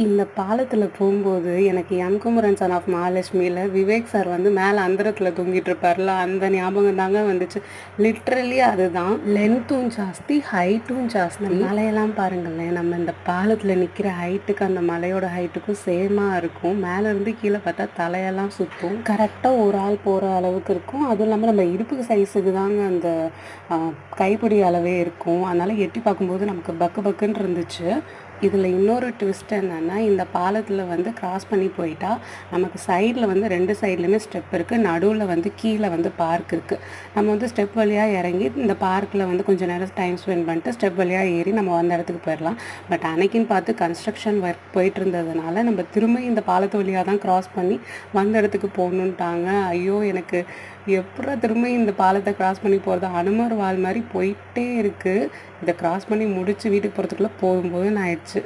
இந்த பாலத்தில் போகும்போது எனக்கு எம் குமரன் சன் ஆஃப் மகாலட்சுமியில் விவேக் சார் வந்து மேலே அந்தரத்தில் தொங்கிட்டு இருப்பார்ல அந்த ஞாபகம் தாங்க வந்துச்சு. லிட்ரலி அதுதான். லென்த்தும் ஜாஸ்தி ஹைட்டும் ஜாஸ்தி. மலையெல்லாம் பாருங்களேன் நம்ம இந்த பாலத்தில் நிற்கிற ஹைட்டுக்கு அந்த மலையோட ஹைட்டுக்கும் சேமாக இருக்கும். மேலே இருந்து கீழே பார்த்தா தலையெல்லாம் சுற்றும் கரெக்டாக ஒரு ஆள் போகிற அளவுக்கு இருக்கும். அதுவும் இல்லாமல் நம்ம இடுப்புக்கு சைஸுக்கு தாங்க அந்த கைப்பிடி அளவே இருக்கும். அதனால் எட்டி பார்க்கும்போது நமக்கு பக்கு பக்குன்னு இருந்துச்சு. இதில் இன்னொரு ட்விஸ்ட் என்னென்னா இந்த பாலத்தில் வந்து கிராஸ் பண்ணி போயிட்டா நமக்கு சைடில் வந்து ரெண்டு சைட்லையுமே ஸ்டெப் இருக்குது நடுவில் வந்து கீழே வந்து பார்க் இருக்குது நம்ம வந்து ஸ்டெப் வழியாக இறங்கி இந்த பார்க்கில் வந்து கொஞ்சம் நேரம் டைம் ஸ்பெண்ட் பண்ணிட்டு ஸ்டெப் வழியாக ஏறி நம்ம வந்த இடத்துக்கு போயிடலாம். பட் அன்னைக்குன்னு பார்த்து கன்ஸ்ட்ரக்ஷன் ஒர்க் போயிட்டு இருந்ததுனால நம்ம திரும்ப இந்த பாலத்து வழியாக தான் கிராஸ் பண்ணி வந்த இடத்துக்கு போகணுன்ட்டாங்க ஐயோ எனக்கு எப்படா திரும்ப இந்த பாலத்தை கிராஸ் பண்ணி போகிறது அனுமர் வால் மாதிரி போயிட்டே இருக்குது இதை கிராஸ் பண்ணி முடித்து வீட்டுக்கு போகிறதுக்குள்ளே போகும்போது நான் ஆயிடுச்சு.